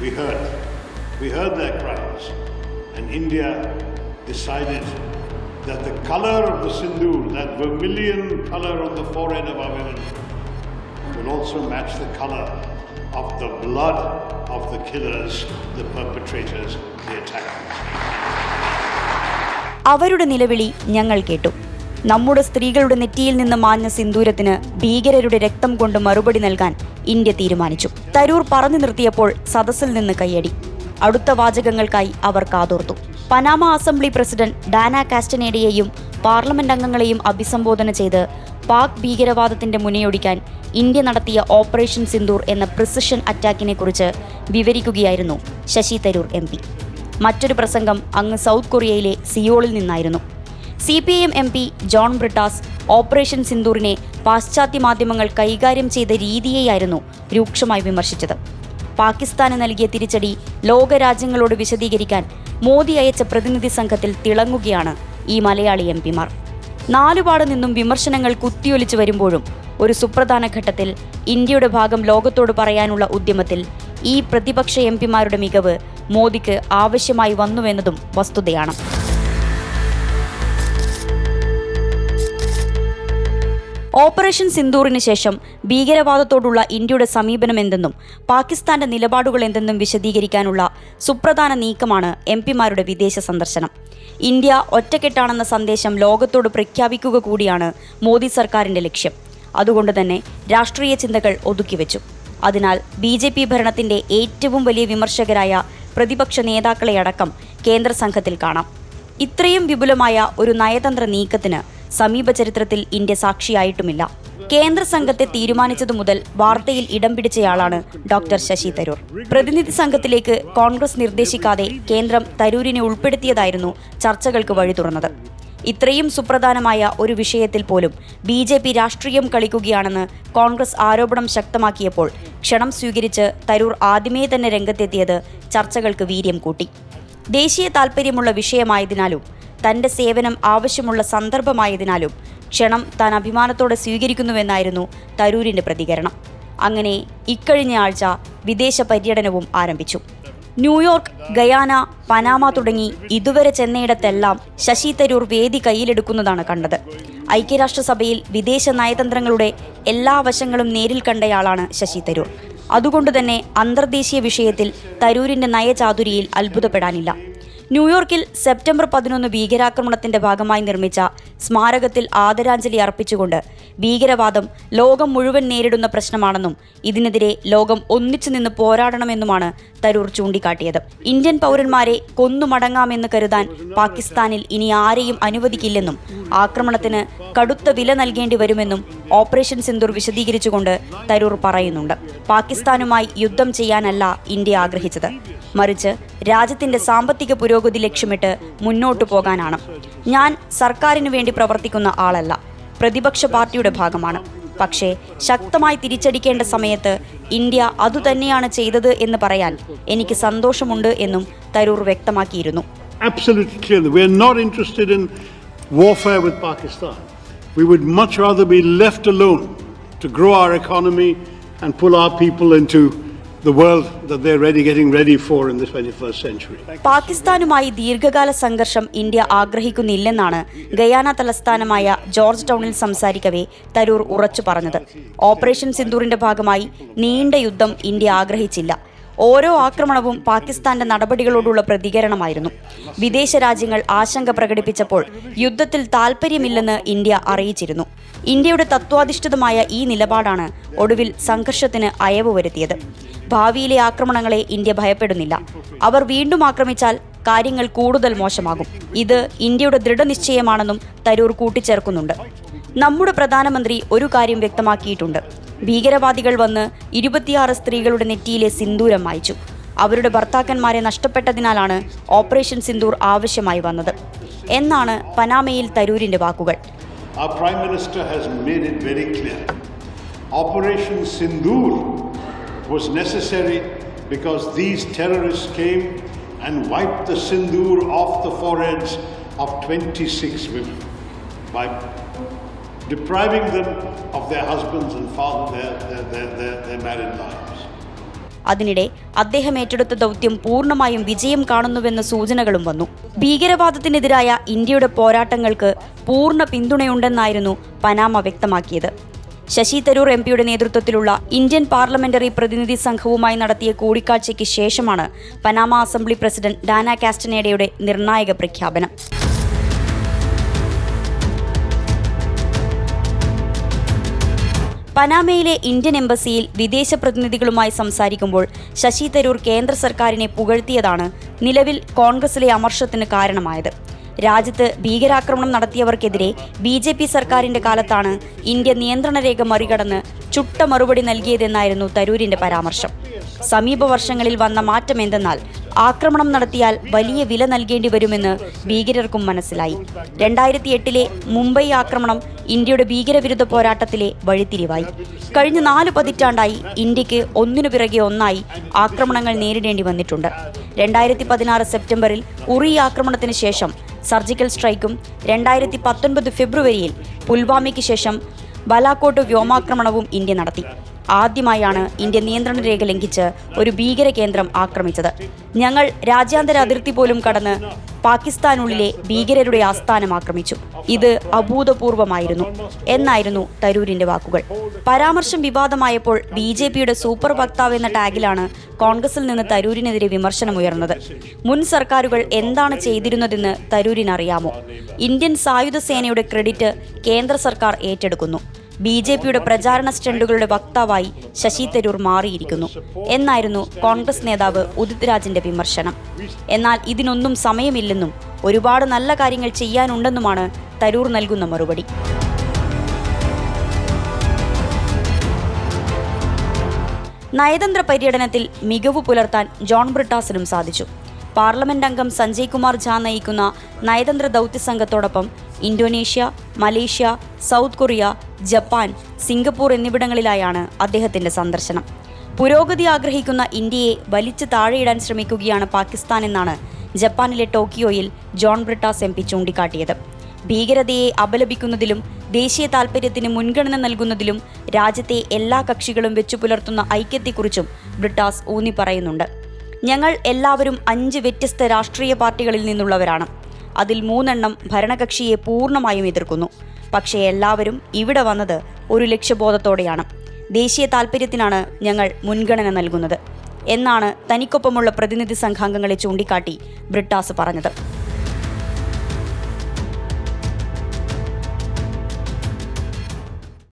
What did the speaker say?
We heard. We heard their cries. And India decided that the color of the sindoor, that vermilion color on the forehead of our women, will also match the color of the blood of the killers, the perpetrators, the attackers. അവരുടെ നിലവിളി ഞങ്ങൾ കേട്ടു നമ്മുടെ സ്ത്രീകളുടെ നെറ്റിയിൽ നിന്ന് മാഞ്ഞ സിന്ദൂരത്തിന് ഭീകരരുടെ രക്തം കൊണ്ട് മറുപടി നൽകാൻ ഇന്ത്യ തീരുമാനിച്ചു. തരൂർ പറഞ്ഞു നിർത്തിയപ്പോൾ സദസ്സിൽ നിന്ന് കൈയടി അടുത്ത വാചകങ്ങൾക്കായി അവർ കാതോർത്തു. പനാമ അസംബ്ലി പ്രസിഡന്റ് ഡാന കാസ്റ്റനേഡയെയും പാർലമെന്റ് അംഗങ്ങളെയും അഭിസംബോധന ചെയ്ത് പാക് ഭീകരവാദത്തിന്റെ മുനയൊടിക്കാൻ ഇന്ത്യ നടത്തിയ ഓപ്പറേഷൻ സിന്ദൂർ എന്ന പ്രിസിഷൻ അറ്റാക്കിനെ കുറിച്ച് വിവരിക്കുകയായിരുന്നു ശശി തരൂർ എം മറ്റൊരു പ്രസംഗം അങ്ങ് സൗത്ത് കൊറിയയിലെ സിയോളിൽ നിന്നായിരുന്നു. C P M M P John Brittas operation സിന്ദൂറിനെ പാശ്ചാത്യ മാധ്യമങ്ങൾ കൈകാര്യം ചെയ്ത രീതിയെയായിരുന്നു രൂക്ഷമായി വിമർശിച്ചത്. പാകിസ്ഥാന് നൽകിയ തിരിച്ചടി ലോകരാജ്യങ്ങളോട് വിശദീകരിക്കാൻ മോദി അയച്ച പ്രതിനിധി സംഘത്തിൽ തിളങ്ങുകയാണ് ഈ മലയാളി എം പിമാർ. നാലുപാട് നിന്നും വിമർശനങ്ങൾ കുത്തിയൊലിച്ചു വരുമ്പോഴും ഒരു സുപ്രധാന ഘട്ടത്തിൽ ഇന്ത്യയുടെ ഭാഗം ലോകത്തോട് പറയാനുള്ള ഉദ്യമത്തിൽ ഈ പ്രതിപക്ഷ എം പിമാരുടെ മികവ് മോദിക്ക് ആവശ്യമായി വന്നുവെന്നതും വസ്തുതയാണ്. ഓപ്പറേഷൻ സിന്ദൂറിന് ശേഷം ഭീകരവാദത്തോടുള്ള ഇന്ത്യയുടെ സമീപനം എന്തെന്നും പാകിസ്ഥാന്റെ നിലപാടുകൾ എന്തെന്നും വിശദീകരിക്കാനുള്ള സുപ്രധാന നീക്കമാണ് എം പിമാരുടെ വിദേശ സന്ദർശനം. ഇന്ത്യ ഒറ്റക്കെട്ടാണെന്ന സന്ദേശം ലോകത്തോട് പ്രഖ്യാപിക്കുക കൂടിയാണ് മോദി സർക്കാരിന്റെ ലക്ഷ്യം. അതുകൊണ്ട് തന്നെ രാഷ്ട്രീയ ചിന്തകൾ ഒതുക്കിവെച്ചു. അതിനാൽ ബി ജെ പി ഭരണത്തിന്റെ ഏറ്റവും വലിയ വിമർശകരായ പ്രതിപക്ഷ നേതാക്കളെ അടക്കം കേന്ദ്ര സംഘത്തിൽ കാണാം. ഇത്രയും വിപുലമായ ഒരു നയതന്ത്ര നീക്കത്തിന് സമീപ ചരിത്രത്തിൽ ഇന്ത്യ സാക്ഷിയായിട്ടുമില്ല. കേന്ദ്ര സംഘത്തെ തീരുമാനിച്ചതു മുതൽ വാർത്തയിൽ ഇടം പിടിച്ചയാളാണ് ഡോക്ടർ ശശി തരൂർ. പ്രതിനിധി സംഘത്തിലേക്ക് കോൺഗ്രസ് നിർദ്ദേശിക്കാതെ കേന്ദ്രം തരൂരിനെ ഉൾപ്പെടുത്തിയതായിരുന്നു ചർച്ചകൾക്ക് വഴി തുറന്നത്. ഇത്രയും സുപ്രധാനമായ ഒരു വിഷയത്തിൽ പോലും ബി ജെ പി രാഷ്ട്രീയം കളിക്കുകയാണെന്ന് കോൺഗ്രസ് ആരോപണം ശക്തമാക്കിയപ്പോൾ ക്ഷണം സ്വീകരിച്ച് തരൂർ ആദ്യമേ തന്നെ രംഗത്തെത്തിയത് ചർച്ചകൾക്ക് വീര്യം കൂട്ടി. ദേശീയ താൽപ്പര്യമുള്ള വിഷയമായതിനാലും തന്റെ സേവനം ആവശ്യമുള്ള സന്ദർഭമായതിനാലും ക്ഷണം താൻ അഭിമാനത്തോടെ സ്വീകരിക്കുന്നുവെന്നായിരുന്നു തരൂരിന്റെ പ്രതികരണം. അങ്ങനെ ഇക്കഴിഞ്ഞ ആഴ്ച വിദേശ പര്യടനവും ആരംഭിച്ചു. ന്യൂയോർക്ക് ഗയാന പനാമ തുടങ്ങി ഇതുവരെ ചെന്നയിടത്തെല്ലാം ശശി തരൂർ വേദി കയ്യിലെടുക്കുന്നതാണ് കണ്ടത്. ഐക്യരാഷ്ട്രസഭയിൽ വിദേശ നയതന്ത്രങ്ങളുടെ എല്ലാ വശങ്ങളും നേരിൽ കണ്ടയാളാണ് ശശി തരൂർ. അതുകൊണ്ട് തന്നെ അന്തർദേശീയ വിഷയത്തിൽ തരൂരിന്റെ നയചാതുരിയിൽ അത്ഭുതപ്പെടാനില്ല. ന്യൂയോർക്കിൽ സെപ്റ്റംബർ പതിനൊന്ന് ഭീകരാക്രമണത്തിന്റെ ഭാഗമായി നിർമ്മിച്ച സ്മാരകത്തിൽ ആദരാഞ്ജലി അർപ്പിച്ചുകൊണ്ട് ഭീകരവാദം ലോകം മുഴുവൻ നേരിടുന്ന പ്രശ്നമാണെന്നും ഇതിനെതിരെ ലോകം ഒന്നിച്ചു നിന്ന് പോരാടണമെന്നുമാണ് തരൂർ ചൂണ്ടിക്കാട്ടിയത്. ഇന്ത്യൻ പൗരന്മാരെ കൊന്നുമടങ്ങാമെന്ന് കരുതാൻ പാകിസ്ഥാനിൽ ഇനി ആരെയും അനുവദിക്കില്ലെന്നും ആക്രമണത്തിന് കടുത്ത വില നൽകേണ്ടി വരുമെന്നും ഓപ്പറേഷൻ സിന്ദൂർ വിശദീകരിച്ചുകൊണ്ട് തരൂർ പറയുന്നുണ്ട്. പാകിസ്ഥാനുമായി യുദ്ധം ചെയ്യാനല്ല ഇന്ത്യ ആഗ്രഹിച്ചത്. മറിച്ച് രാജ്യത്തിന്റെ സാമ്പത്തിക പുരോഗതി ലക്ഷ്യമിട്ട് മുന്നോട്ടു പോകാനാണ്. ഞാൻ സർക്കാരിനു വേണ്ടി പ്രവർത്തിക്കുന്ന ആളല്ല. പ്രതിപക്ഷ പാർട്ടിയുടെ ഭാഗമാണ്. പക്ഷേ ശക്തമായി തിരിച്ചടിക്കേണ്ട സമയത്ത് ഇന്ത്യ അതുതന്നെയാണ് ചെയ്തത് എന്ന് പറയാൻ എനിക്ക് സന്തോഷമുണ്ട് എന്നും തരൂർ വ്യക്തമാക്കിയിരുന്നു. Absolutely clear that we are not interested in warfare with Pakistan. We would much rather be left alone to grow our economy and pull our people into the world that they're ready, getting ready for in the 21st century. പാകിസ്ഥാനുമായി ദീർഘകാല സംഘർഷം India ആഗ്രഹിക്കുന്നില്ലെന്നാണ് Guyana തലസ്ഥാനമായ George ടൗണിൽ സംസാരിക്കവേ തരൂർ ഉറച്ചു പറഞ്ഞത് operation സിന്ദൂറിന്റെ ഭാഗമായി നീണ്ട യുദ്ധം ഇന്ത്യ ആഗ്രഹിച്ചില്ല ഓരോ ആക്രമണവും പാകിസ്ഥാന്റെ നടപടികളോടുള്ള പ്രതികരണമായിരുന്നു. വിദേശ രാജ്യങ്ങൾ ആശങ്ക പ്രകടിപ്പിച്ചപ്പോൾ യുദ്ധത്തിൽ താൽപ്പര്യമില്ലെന്ന് ഇന്ത്യ അറിയിച്ചിരുന്നു. ഇന്ത്യയുടെ തത്വാധിഷ്ഠിതമായ ഈ നിലപാടാണ് ഒടുവിൽ സംഘർഷത്തിന് അയവ് വരുത്തിയത്. ഭാവിയിലെ ആക്രമണങ്ങളെ ഇന്ത്യ ഭയപ്പെടുന്നില്ല. അവർ വീണ്ടും ആക്രമിച്ചാൽ കാര്യങ്ങൾ കൂടുതൽ മോശമാകും. ഇത് ഇന്ത്യയുടെ ദൃഢനിശ്ചയമാണെന്നും തരൂർ കൂട്ടിച്ചേർക്കുന്നുണ്ട്. നമ്മുടെ പ്രധാനമന്ത്രി ഒരു കാര്യം വ്യക്തമാക്കിയിട്ടുണ്ട് ഭീകരവാദികൾ വന്ന് ഇരുപത്തിയാറ് സ്ത്രീകളുടെ നെറ്റിയിലെ സിന്ദൂരം മായ്ച്ചു അവരുടെ ഭർത്താക്കന്മാരെ നഷ്ടപ്പെട്ടതിനാലാണ് ഓപ്പറേഷൻ സിന്ദൂർ ആവശ്യമായി വന്നത് എന്നാണ് പനാമയിൽ തരൂരിന്റെ വാക്കുകൾ. Operation Sindoor was necessary because these terrorists came and wiped the Sindoor off the foreheads of 26 women by depriving them of their husbands and father, their, their, their, their, their married lives. അതിനിടെ അദ്ദേഹം ഏറ്റെടുത്ത ദൗത്യം പൂർണമായും വിജയം കാണുന്നുവെന്ന സൂചനകളും വന്നു. ഭീകരവാദത്തിനെതിരായ ഇന്ത്യയുടെ പോരാട്ടങ്ങൾക്ക് പൂർണ പിന്തുണയുണ്ടെന്നായിരുന്നു പനാമ വ്യക്തമാക്കിയത്. ശശി തരൂർ എം പിയുടെ നേതൃത്വത്തിലുള്ള ഇന്ത്യൻ പാർലമെന്ററി പ്രതിനിധി സംഘവുമായി നടത്തിയ കൂടിക്കാഴ്ചയ്ക്ക് ശേഷമാണ് പനാമ അസംബ്ലി പ്രസിഡന്റ് ഡാന കാസ്റ്റനേഡയുടെ നിർണായക പ്രഖ്യാപനം. പനാമയിലെ ഇന്ത്യൻ എംബസിയിൽ വിദേശ പ്രതിനിധികളുമായി സംസാരിക്കുമ്പോൾ ശശി തരൂർ കേന്ദ്ര സർക്കാരിനെ പുകഴ്ത്തിയതാണ് നിലവിൽ കോൺഗ്രസിലെ അമർഷത്തിന് കാരണമായത്. രാജ്യത്ത് ഭീകരാക്രമണം നടത്തിയവർക്കെതിരെ ബി ജെ പി സർക്കാരിന്റെ കാലത്താണ് ഇന്ത്യ നിയന്ത്രണ രേഖ മറികടന്ന് ചുട്ട മറുപടി നൽകിയതെന്നായിരുന്നു തരൂരിന്റെ പരാമർശം. സമീപ വർഷങ്ങളിൽ വന്ന മാറ്റം എന്തെന്നാൽ ആക്രമണം നടത്തിയാൽ വലിയ വില നൽകേണ്ടി വരുമെന്ന് ഭീകരർക്കും മനസ്സിലായി. രണ്ടായിരത്തി എട്ടിലെ മുംബൈ ആക്രമണം ഇന്ത്യയുടെ ഭീകരവിരുദ്ധ പോരാട്ടത്തിലെ വഴിത്തിരിവായി. കഴിഞ്ഞ നാല് പതിറ്റാണ്ടായി ഇന്ത്യയ്ക്ക് ഒന്നിനു പിറകെ ഒന്നായി ആക്രമണങ്ങൾ നേരിടേണ്ടി വന്നിട്ടുണ്ട്. രണ്ടായിരത്തി പതിനാറ് സെപ്റ്റംബറിൽ ഉറി ആക്രമണത്തിന് ശേഷം സർജിക്കൽ സ്ട്രൈക്കും രണ്ടായിരത്തി പത്തൊൻപത് ഫെബ്രുവരിയിൽ പുൽവാമയ്ക്ക് ശേഷം ബലാക്കോട്ട് വ്യോമാക്രമണവും ഇന്ത്യ നടത്തി. ആദ്യമായാണ് ഇന്ത്യ നിയന്ത്രണ രേഖ ലംഘിച്ച് ഒരു ഭീകര കേന്ദ്രം ആക്രമിച്ചത്. ഞങ്ങൾ രാജ്യാന്തര അതിർത്തി പോലും കടന്ന് പാകിസ്ഥാനുള്ളിലെ ഭീകരരുടെ ആസ്ഥാനം ആക്രമിച്ചു. ഇത് അഭൂതപൂർവമായിരുന്നു. എന്നായിരുന്നു തരൂരിന്റെ വാക്കുകൾ. പരാമർശം വിവാദമായപ്പോൾ ബി ജെ പിയുടെ സൂപ്പർ വക്താവ് എന്ന ടാഗിലാണ് കോൺഗ്രസിൽ നിന്ന് തരൂരിനെതിരെ വിമർശനമുയർന്നത്. മുൻ സർക്കാരുകൾ എന്താണ് ചെയ്തിരുന്നതെന്ന് തരൂരിനറിയാമോ? ഇന്ത്യൻ സായുധ സേനയുടെ ക്രെഡിറ്റ് കേന്ദ്ര സർക്കാർ ഏറ്റെടുക്കുന്നു. ബി ജെ പിയുടെ പ്രചാരണ സ്റ്റണ്ടുകളുടെ വക്താവായി ശശി തരൂർ മാറിയിരിക്കുന്നു. എന്നായിരുന്നു കോൺഗ്രസ് നേതാവ് ഉദിത് രാജിന്റെ വിമർശനം. എന്നാൽ ഇതിനൊന്നും സമയമില്ലെന്നും ഒരുപാട് നല്ല കാര്യങ്ങൾ ചെയ്യാനുണ്ടെന്നുമാണ് തരൂർ നൽകുന്ന മറുപടി. നയതന്ത്ര പര്യടനത്തിൽ മികവ് പുലർത്താൻ ജോൺ ബ്രിട്ടാസിനും സാധിച്ചു. പാർലമെന്റ് അംഗം സഞ്ജയ് കുമാർ ഝാ നയിക്കുന്ന നയതന്ത്ര ദൗത്യ സംഘത്തോടൊപ്പം Indonesia Malaysia south Korea Japan Singapore എന്നിവിടങ്ങളിലായാണ് അദ്ദേഹത്തിന്റെ സന്ദർശനം. പുരോഗതി ആഗ്രഹിക്കുന്ന ഇന്ത്യയെ വലിച്ചു താഴെയിടാൻ ശ്രമിക്കുകയാണ് പാകിസ്ഥാൻ എന്നാണ് ജപ്പാനിലെ ടോക്കിയോയിൽ ജോൺ ബ്രിട്ടാസ് എം പി ചൂണ്ടിക്കാട്ടിയത്. ഭീകരതയെ അപലപിക്കുന്നതിലും ദേശീയ താൽപര്യത്തിന് മുൻഗണന നൽകുന്നതിലും രാജ്യത്തെ എല്ലാ കക്ഷികളും വെച്ചു പുലർത്തുന്ന ഐക്യത്തെക്കുറിച്ചും ബ്രിട്ടാസ് ഊന്നി പറയുന്നുണ്ട്. ഞങ്ങൾ എല്ലാവരും അഞ്ച് വ്യത്യസ്ത രാഷ്ട്രീയ പാർട്ടികളിൽ നിന്നുള്ളവരാണ്. അതിൽ മൂന്നെണ്ണം ഭരണകക്ഷിയെ പൂർണമായും എതിർക്കുന്നു. പക്ഷേ എല്ലാവരും ഇവിടെ വന്നത് ഒരു ലക്ഷ്യബോധത്തോടെയാണ്. ദേശീയ താൽപര്യത്തിനാണ് ഞങ്ങൾ മുൻഗണന നൽകുന്നത്. എന്നാണ് തനിക്കൊപ്പമുള്ള പ്രതിനിധി സംഘാംഗങ്ങളെ ചൂണ്ടിക്കാട്ടി ബ്രിട്ടാസ് പറഞ്ഞത്.